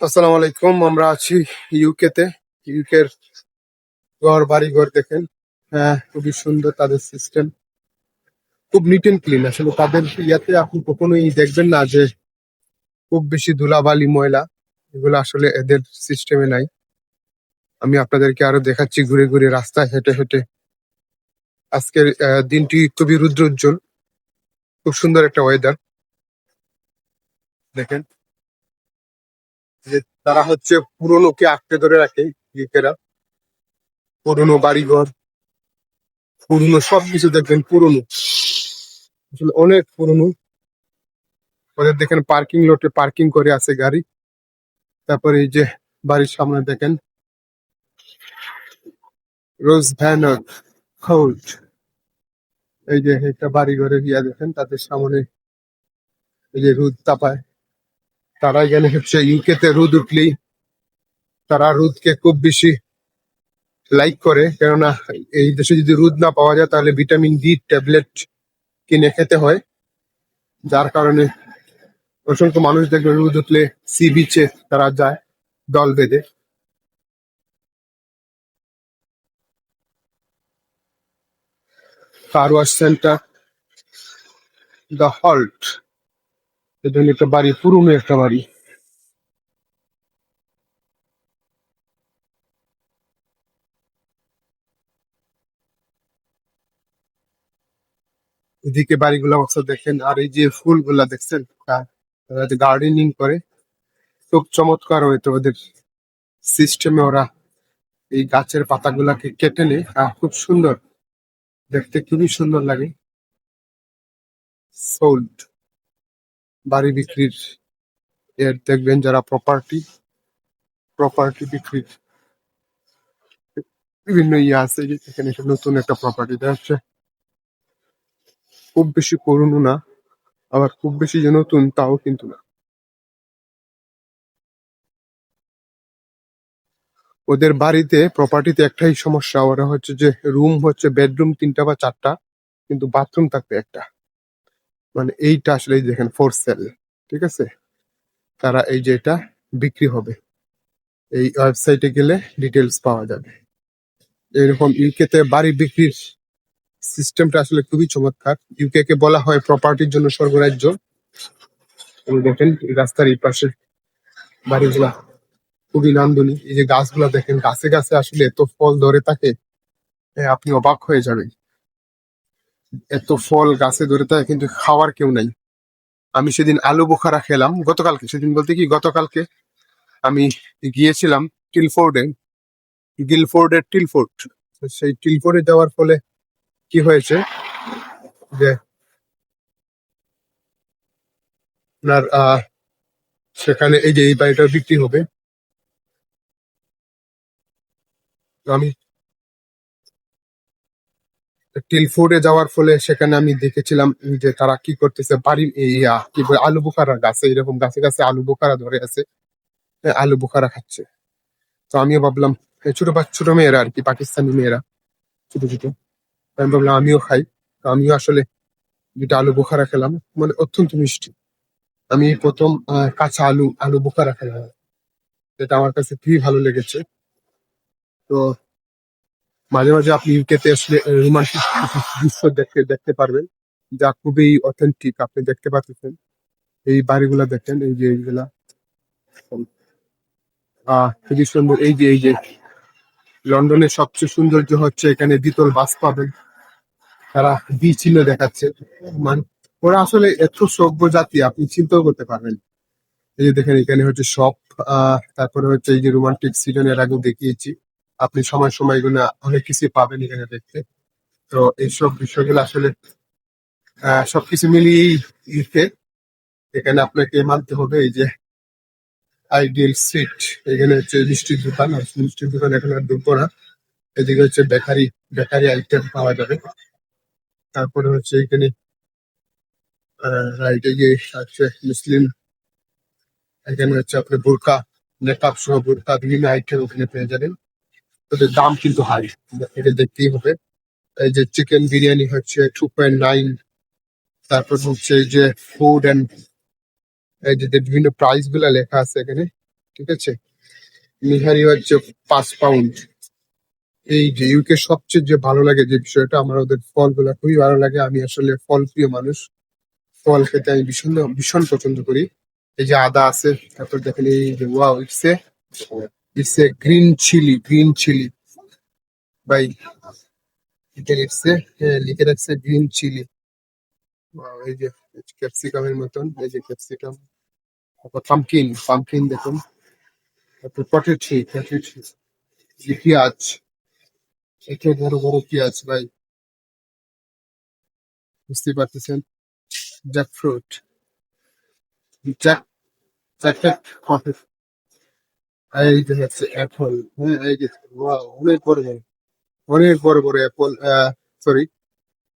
আসসালামু আলাইকুম, আমরা আছি ইউকে তে। ইউকের ঘর, বাড়ি, ঘর দেখেন। হ্যাঁ খুবই সুন্দর তাদের সিস্টেম খুব নিট এন্ড ক্লিন আসলে তাদের ইয়াতে আপনি কখনোই দেখবেন না যে খুব বেশি ধুলাবালি ময়লা। এগুলো আসলে এদের সিস্টেমে নাই। আমি আপনাদেরকে আরও দেখাচ্ছি ঘুরে ঘুরে রাস্তায় হেঁটে হেঁটে। আজকের দিনটি খুবই রুদ্র উজ্জ্বল খুব সুন্দর একটা ওয়েদার দেখেন। যে তারা হচ্ছে পুরনোকে আঁকড়ে ধরে রাখে ইউকেরা পুরনো বাড়িঘর, পুরনো সবকিছু দেখবেন পুরনো। আসলে অনেক পুরনো। ওদের দেখেন পার্কিং লটে পার্কিং করে আছে গাড়ি। তারপরে এই যে বাড়ির সামনে দেখেন। রোজ ভ্যানর হাউট এই যে একটা বাড়ি ঘরে ইয়া দেখেন, তাদের সামনে এই যে রোদ তাপায়। তারা এখানে হচ্ছে ইউকে তে রোদ উঠলেই তারা রোদকে খুব বেশি লাইক করে। কেননা এই দেশে যদি রোদ না পাওয়া যায়, তাহলে ভিটামিন ডি ট্যাবলেট কিনে খেতে হয়। যার কারণে অসংখ্য মানুষ দেখবে রোদ উঠলে সি বিচে তারা যায় দল বেঁধে। Car wash centre the halt হলো একটা বাড়ি, পুরনো একটা বাড়ি। এদিকে বাড়িগুলো অবস্থা দেখেন, আর এই যে ফুলগুলা দেখছেন তারা যে গার্ডেনিং করে, খুব চমৎকার হয়তো ওদের সিস্টেমে ওরা এই গাছের পাতাগুলাকে কেটে নেয়, আর খুব সুন্দর। দেখতে খুবই সুন্দর লাগে। সোল্ড বাড়ি বিক্রির এর দেখবেন যারা প্রপার্টি প্রপার্টি বিক্রির বিভিন্ন ইয়ে আছে যে এখানে নতুন একটা প্রপার্টি হচ্ছে খুব বেশি পুরনো না, আবার খুব বেশি যে নতুন তাও কিন্তু না। ওদের বাড়িতে প্রপার্টিতে একটাই সমস্যা, ওরা হচ্ছে যে রুম হচ্ছে বেডরুম তিনটা বা চারটা, কিন্তু বাথরুম থাকবে একটা। মানে এইটা আসলে দেখেন ফোর সেল ঠিক আছে? তারা এই যে এটা বিক্রি হবে। এই ওয়েবসাইটে গেলে ডিটেলস পাওয়া যাবে। এরকম ইউকে তে বাড়ি বিক্রির সিস্টেমটা আসলে খুবই চমৎকার। ইউকে কে বলা হয় প্রপার্টির জন্য স্বর্গরাজ্য। দেখেন রাস্তার এই পাশে বাড়িগুলা খুবই নান্দনিক। এই যে গাছগুলা দেখেন, গাছে গাছে আসলে এত ফল ধরে থাকে আপনি অবাক হয়ে যাবেন। এত ফল গাছে ধরে থাকে, কিন্তু খাওয়ার কেউ নাই। আমি সেদিন আলু বোখারা খেলাম, গতকালকে। সেদিন বলতে কি, গতকালকে আমি গিয়েছিলাম টিলফোর্ডে। গিলফোর্ডের টিলফোর্ড। সেই টিলফোর্ডে যাওয়ার ফলে কি হয়েছে যে আপনার সেখানে এই যে এই বাড়িটা বিক্রি হবে। আমি টিলফোর্ডে যাওয়ার ফলে সেখানে আমি দেখেছিলাম যে তারা কি করতেছে বাড়ি আহ, কি বলে আলু বোখারা গাছে এরকম গাছে গাছে আলু বোখারা ধরে আছে আলু বোখারা খাচ্ছে। তো আমিও ভাবলাম ছোট ছোট মেয়েরা আর কি পাকিস্তানি মেয়েরা ছোট ছোট। আমি ভাবলাম আমিও খাই। তো আমিও আসলে যেটা আলু বোখারা খেলাম মানে অত্যন্ত মিষ্টি। আমি প্রথম কাঁচা আলু আলু বোখারা খেলাম। যেটা আমার কাছে খুবই ভালো লেগেছে। তো মাঝে মাঝে আপনি ইউকেতে আসলে রোমান্টিক দৃশ্য দেখতে দেখতে পারবেন যা খুবই অথেন্টিক আপনি দেখতে পাচ্ছেন এই বাড়িগুলা দেখেন, এই যে এইগুলা। আহ, খুবই সুন্দর। এই যে এই যে, লন্ডনের সবচেয়ে সৌন্দর্য হচ্ছে এখানে দ্বিতল বাস পাবেন। তারা বি দেখাচ্ছে। মান, ওরা আসলে এত সভ্য জাতি, আপনি চিন্তাও করতে পারবেন। এই যে দেখেন, এখানে হচ্ছে শপ আহ, তারপরে হচ্ছে এই যে রোমান্টিক সিজন এর আগেও দেখিয়েছি। আপনি সময় সময় এগুলো অনেক কিছু পাবেন এখানে দেখতে। তো এইসব বিষয়গুলো আসলে সবকিছু মিলিয়েই ইউকে এখানে আপনাকে মানতে হবে এই যে আইডিয়াল সিট এখানে হচ্ছে মিষ্টির দোকান মিষ্টির দোকান এখন আর ঢুকবো না। এদিকে হচ্ছে বেকারি বেকারি আইটেম পাওয়া যাবে। তারপরে হচ্ছে এখানে রাইটে গিয়ে আছে মুসলিম। এখানে হচ্ছে আপনি বোরকা, নেকাব সহ বোরকা, বিভিন্ন আইটেম ওখানে পেয়ে যাবেন। ওদের দাম কিন্তু হাই এটা দেখতেই হবে। এই যে চিকেন বিরিয়ানি হচ্ছে টু পয়েন্ট নাইন তারপর হচ্ছে এই যে ফুড অ্যান্ড এই যে বিভিন্ন প্রাইসগুলা লেখা আছে এখানে, ঠিক আছে? নিহারি হচ্ছে পাঁচ পাউন্ড এই যে ইউকে সবচেয়ে যে ভালো লাগে যে বিষয়টা, আমার ওদের ফলগুলো খুবই ভালো লাগে। আমি আসলে ফল প্রিয় মানুষ। ফল খেতে আমি ভীষণ ভীষণ পছন্দ করি। এই যে আদা আছে, তারপর দেখেন এই যে it's a it's a green chilli green chilli by এটা ইটস এ লিখে রাখছে গ্রিন চিলি এই যে ক্যাপসিকামের মতন এই যে ক্যাপসিকাম তারপর পামকিন পামকিন দেখুন তারপর পটেটি পটেটি যে পেঁয়াজ এত বড় বড় পেঁয়াজ ভাই বুঝতে পারতেছেন jackfruit jack jacket coffee এই যে হচ্ছে অ্যাপল হ্যাঁ এই যে অনেক বড় অনেক বড় বড় অ্যাপল সরি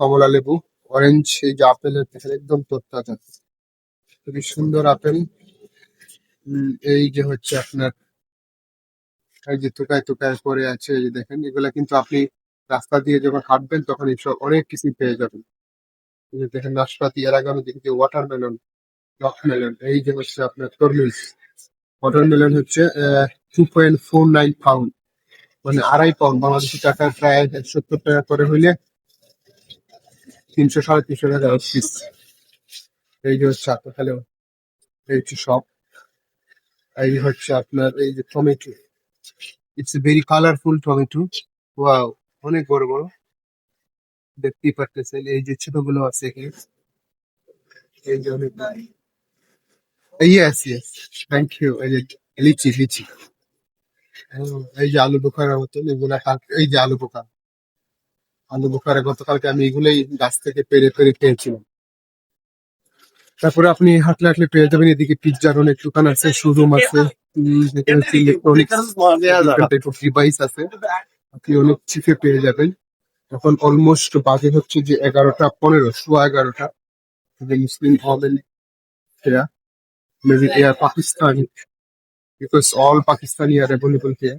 কমলা লেবু অরেঞ্জ এই যে আপেলের দেখেন একদম তরতাজা। খুবই সুন্দর আপেল। এই যে হচ্ছে আপনার, এই যে টুকায় টুকায় পরে আছে, এই যে দেখেন, এগুলা কিন্তু আপনি রাস্তা দিয়ে যখন হাঁটবেন, তখন এইসব অনেক কিছু পেয়ে যাবেন। এই যে দেখেন, নাশপাতি, এর আগে আমি দেখেছি ওয়াটারমেলন মেলন এই যে হচ্ছে আপনার তরমুজ। ওয়াটারমেলন হচ্ছে two point four nine pound মানে আড়াই পাউন্ড বাংলাদেশি টাকায় প্রায় সত্তর টাকা করে হইলে তিনশো সাড়ে তিনশো টাকা পিস এই যে হচ্ছে আপনার তাহলে এই হচ্ছে সব এই হচ্ছে আপনার এই যে tomato it's very colourful tomato wow অনেক বড় বড়। দেখতেই পারতেছেন, এই যে ছোটগুলো আছে এখানে। এই যে অনেক ইয়েস ইয়েস থ্যাংক ইউ এই যে লিচি লিচি এই যে আলু বোখারের মতন এগুলা এই যে আলু বোখা আলু বোখারে গতকালকে আমি এগুলোই গাছ থেকে পেরে পেরে খেয়েছিলাম। তারপরে আপনি হাঁটলে হাঁটলে পেয়ে যাবেন এদিকে পিৎজার অনেক দোকান আছে শোরুম আছে ডিভাইস আছে। আপনি অনেক চিপে পেয়ে যাবেন। এখন অলমোস্ট বাজে হচ্ছে যে এগারোটা পনেরো সোয়া এগারোটা। মুসলিম হবেন here maybe they are Pakistani because all Pakistani are available here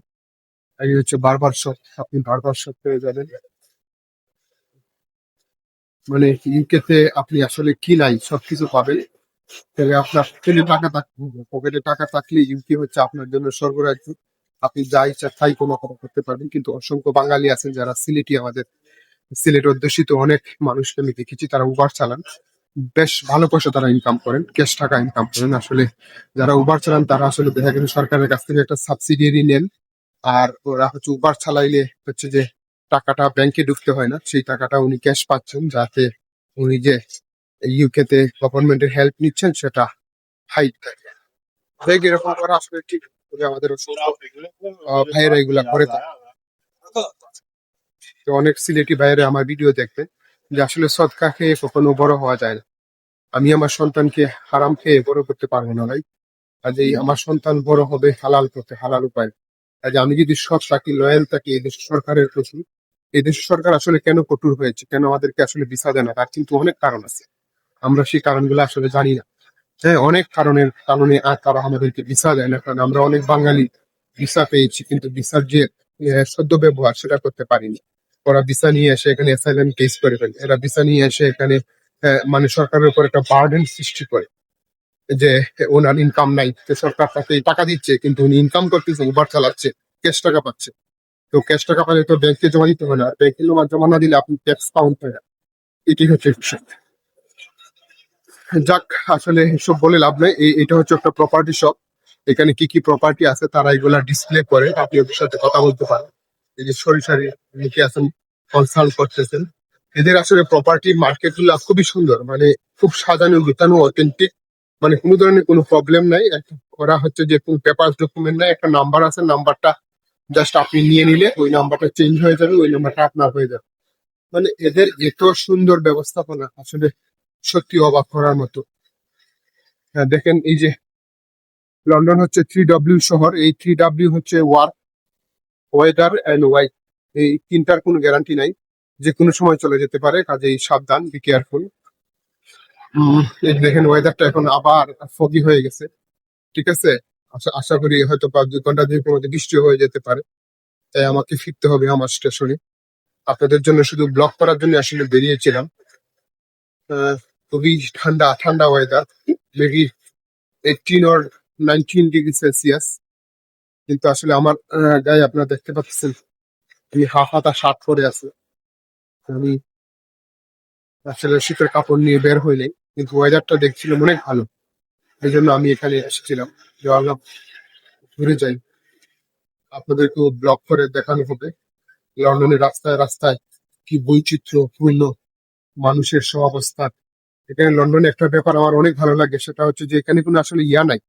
এই হচ্ছে বারবার শপ আপনি বারবার শপ পেয়ে যাবেন। মানে ইউকেতে আপনি আসলে কি নাই, সবকিছু পাবেন। তবে আপনার পকেটে টাকা থাকবে পকেটে টাকা থাকলে ইউকে হচ্ছে আপনার জন্য স্বর্গরাজ্য। আপনি যা ইচ্ছা তাই কোনো কথা করতে পারবেন। কিন্তু অসংখ্য বাঙালি আছেন যারা সিলেটি আমাদের সিলেট অধ্যুষিত অনেক মানুষকে আমি দেখেছি, তারা উবার চালান। বেশ ভালো পয়সা তারা ইনকাম করেন ক্যাশ টাকা ইনকাম করেন। আসলে যারা উবার চালান, তারা আসলে দেখা গেছে সরকারের কাছ থেকে একটা সাবসিডিয়ারি নেন। আর ওরা হচ্ছে উবার চালাইলে হচ্ছে যে টাকাটা ব্যাংকে ঢুকতে হয় না, সেই টাকাটা উনি ক্যাশ পাচ্ছেন যাতে উনি যে ইউকে তে গভর্নমেন্টের হেল্প নিচ্ছেন, সেটা হাইট থাকে। দেখ এরকম করা আসলে ঠিক আমাদের ভাইয়েরা এগুলা করে। অনেক সিলেটি ভাইয়েরা আমার ভিডিও দেখবে। যে আসলে সৎকা খেয়ে কখনো বড় হওয়া যায় না। আমি আমার সন্তানকে হারাম খেয়ে বড় করতে পারব না ভাই। কাজেই আমার সন্তান বড় হবে হালাল করতে হালাল উপায়। কাজে আমি যদি সৎ থাকি লয়াল থাকি এই দেশের সরকারের প্রতি এই দেশের সরকার আসলে কেন কঠোর হয়েছে? কেন আমাদেরকে আসলে ভিসা দেয় না? তার কিন্তু অনেক কারণ আছে। আমরা সেই কারণগুলো আসলে জানি না। হ্যাঁ অনেক কারণের কারণে আর তারা আমাদেরকে ভিসা দেয় না। কারণ আমরা অনেক বাঙালি ভিসা পেয়েছি কিন্তু ভিসার যে সদ্য ব্যবহার সেটা করতে পারিনি। ওরা ভিসা নিয়ে এসে এখানে অ্যাসাইলেম কেস করে ফেলে। এরা ভিসা নিয়ে এসে এখানে আহ, মানে সরকারের উপর একটা বার্ডেন সৃষ্টি করে যে ওনার ইনকাম নাই। সরকার তাকে টাকা দিচ্ছে কিন্তু উনি ইনকাম করতেছে উবার চালাচ্ছে ক্যাশ টাকা পাচ্ছে। তো ক্যাশ টাকা পেলে তো ব্যাংকে জমা দিতে হয় না। ব্যাংকে জমা না দিলে আপনি ট্যাক্স কাউন্ট হয় না। এটি হচ্ছে যাক আসলে এসব বলে লাভ নাই। এটা হচ্ছে একটা প্রপার্টি শপ এখানে কি কি প্রপার্টি আছে তারা এগুলা ডিসপ্লে করে। আপনি ওদের সাথে কথা বলতে পারেন। এই সরিষারি লিখে আছেন কনসাল্ট করতেছেন। এদের আসলে প্রপার্টি মার্কেটগুলা খুবই সুন্দর মানে খুব সাজানো গোছানো অথেন্টিক মানে কোনো ধরনের কোনো প্রবলেম নাই। ওরা হচ্ছে যে কোনো পেপার ডকুমেন্ট নাই একটা নাম্বার আছে নাম্বারটা জাস্ট আপনি নিয়ে নিলে ওই নাম্বারটা চেঞ্জ হয়ে যাবে ওই নাম্বারটা আপনার হয়ে যাবে। মানে এদের এত সুন্দর ব্যবস্থাপনা আসলে সত্যি অবাক করার মতো। হ্যাঁ, দেখেন এই যে লন্ডন হচ্ছে থ্রি ডাব্লিউ শহর এই থ্রি ডাব্লিউ হচ্ছে ওয়ার্ক ওয়েদার অ্যান্ড ওয়াইট এই তিনটার কোনো গ্যারান্টি নাই। যে কোনো সময় চলে যেতে পারে কাজেই সাবধান বি কেয়ারফুল দেখেন ওয়েদারটা এখন আবার ফগি হয়ে গেছে। ঠিক আছে? আশা করি হয়তো পাঁচ দুই ঘণ্টা দুই মধ্যে বৃষ্টি হয়ে যেতে পারে। তাই আমাকে ফিরতে হবে আমার স্টেশনে। আপনাদের জন্য শুধু ব্লক করার জন্য আসলে বেরিয়েছিলাম। খুবই ঠান্ডা ঠান্ডা weather maybe eighteen or nineteen degree Celsius কিন্তু আসলে আমার গায়ে আপনারা দেখতে পাচ্ছেন আমি হাফ হাতা শার্ট পরে আছে। আমি আসলে শীতের কাপড় নিয়ে বের হইলে কিন্তু ওয়েদারটা দেখছিলাম অনেক ভালো। এই জন্য আমি এখানে এসেছিলাম। যে ঘুরে যাই। আপনাদেরকেও ব্লগ করে দেখানো হবে। লন্ডনের রাস্তায় রাস্তায় কি বৈচিত্র্যপূর্ণ মানুষের সহাবস্থা। এখানে লন্ডনে একটা ব্যাপার আমার অনেক ভালো লাগে, সেটা হচ্ছে যে এখানে কোনো আসলে ইয়া নাই।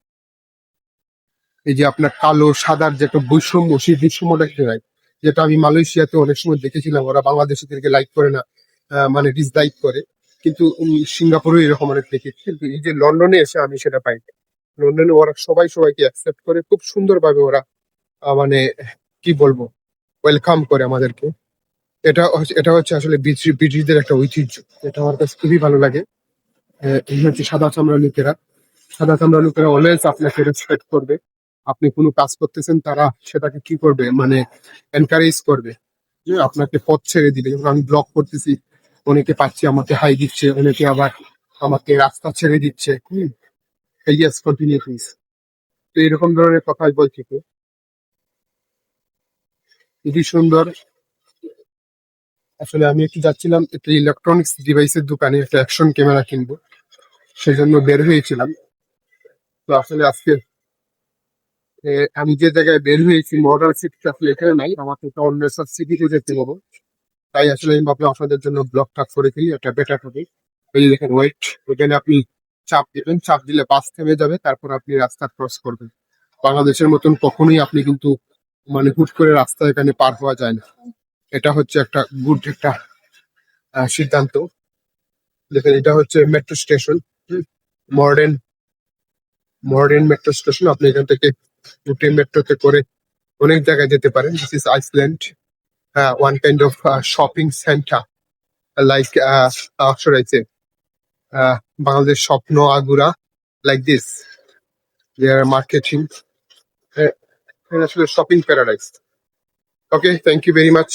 এই যে আপনার কালো, সাদার যে একটা বৈষম্য, সেই বৈষম্যটা কিন্তু নাই যেটা আমি মালয়েশিয়াতে অনেক সময় দেখেছিলাম, ওরা বাংলাদেশিদেরকে লাইক করে না মানে ডিসলাইক করে। কিন্তু সিঙ্গাপুরে এরকম অনেক দেখেছি। কিন্তু এই যে লন্ডনে এসে আমি সেটা পাই লন্ডনে ওরা সবাই সবাইকে অ্যাকসেপ্ট করে, খুব সুন্দরভাবে ওরা মানে কি বলব ওয়েলকাম করে আমাদেরকে। এটা এটা হচ্ছে আসলে ব্রিটিশ- ব্রিটিশদের একটা ঐতিহ্য। এটা আমার কাছে খুবই ভালো লাগে। এই হচ্ছে সাদা চামড়া লোকেরা। সাদা চামড়া লোকেরা অলওয়েজ আপনাকে রেসপেক্ট করবে। আপনি কোনো কাজ করতেছেন, তারা সেটাকে কি করবে? মানে এনকারেজ করবে যে আপনাকে পথ ছেড়ে দিবে। যেমন আমি ব্লগ করতেছি, অনেকে পাচ্ছি আমাকে হাই দিচ্ছে, অনেকে আবার আমাকে রাস্তা ছেড়ে দিচ্ছে। ইয়েস কন্টিনিউ প্লিজ তো এরকম ধরনের কথাই বলছি তো খুবই সুন্দর। আসলে আমি একটু যাচ্ছিলাম, একটা ইলেকট্রনিক্স ডিভাইসের দোকানে একটা অ্যাকশন ক্যামেরা কিনবো সেই জন্য বের হয়েছিলাম। তো আসলে আজকে আমি যে জায়গায় বের হয়েছি মডার্ন সিটি আসলে এখানে নাই আমাকে একটা অন্য সব সিটিতে যেতে হবে। তাই আসলে আমি ভাবলাম আপনাদের জন্য ব্লগটা করে ফেলি, একটা বেটার হবে এই দেখেন ওয়েট ওখানে আপনি চাপ দিবেন, চাপ দিলে বাস থেমে যাবে, তারপর আপনি রাস্তা ক্রস করবেন। বাংলাদেশের মতন কখনোই আপনি কিন্তু মানে হুট করে রাস্তা এখানে পার হওয়া যায় না। এটা হচ্ছে একটা গুড একটা সিদ্ধান্ত। দেখেন, এটা হচ্ছে metro station modern modern metro station আপনি এখান থেকে উঠে মেট্রোতে করে অনেক জায়গায় যেতে পারেন। This is Iceland one kind of shopping centre like অক্ষর আছে বাংলাদেশ স্বপ্ন আগুরা লাইক দিস marketing uh, আসলে shopping paradise okay thank you very much